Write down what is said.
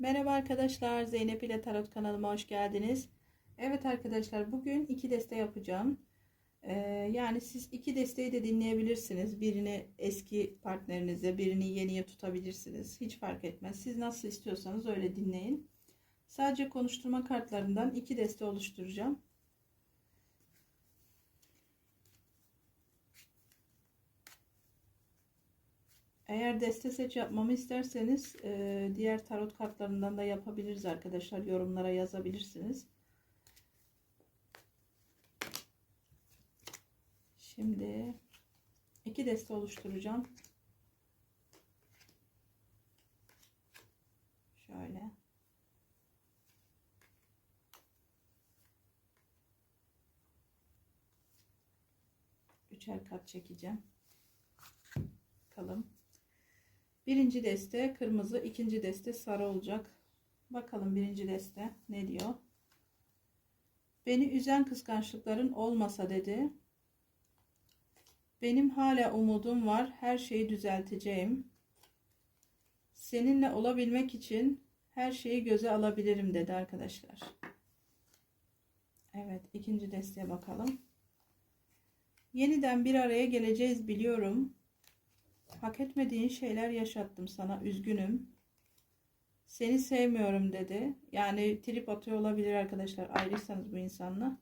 Merhaba arkadaşlar, Zeynep ile Tarot kanalıma hoş geldiniz. Evet arkadaşlar, bugün iki deste yapacağım. Ee, yani siz iki desteği de dinleyebilirsiniz. Birini eski partnerinize, birini yeniye tutabilirsiniz. Hiç fark etmez. Siz nasıl istiyorsanız öyle dinleyin. Sadece konuşturma kartlarından iki deste oluşturacağım. Eğer deste seç yapmamı isterseniz e, diğer tarot kartlarından da yapabiliriz arkadaşlar. Yorumlara yazabilirsiniz. Şimdi iki deste oluşturacağım. Şöyle. Üçer kat çekeceğim. Bakalım. Birinci deste kırmızı, ikinci deste sarı olacak. Bakalım birinci deste ne diyor? Beni üzen kıskançlıkların olmasa dedi. Benim hala umudum var. Her şeyi düzelteceğim. Seninle olabilmek için her şeyi göze alabilirim dedi arkadaşlar. Evet, ikinci desteğe bakalım. Yeniden bir araya geleceğiz biliyorum. Hak etmediğin şeyler yaşattım sana. Üzgünüm. Seni sevmiyorum dedi. Yani trip atıyor olabilir arkadaşlar. Ayrıysanız bu insanla.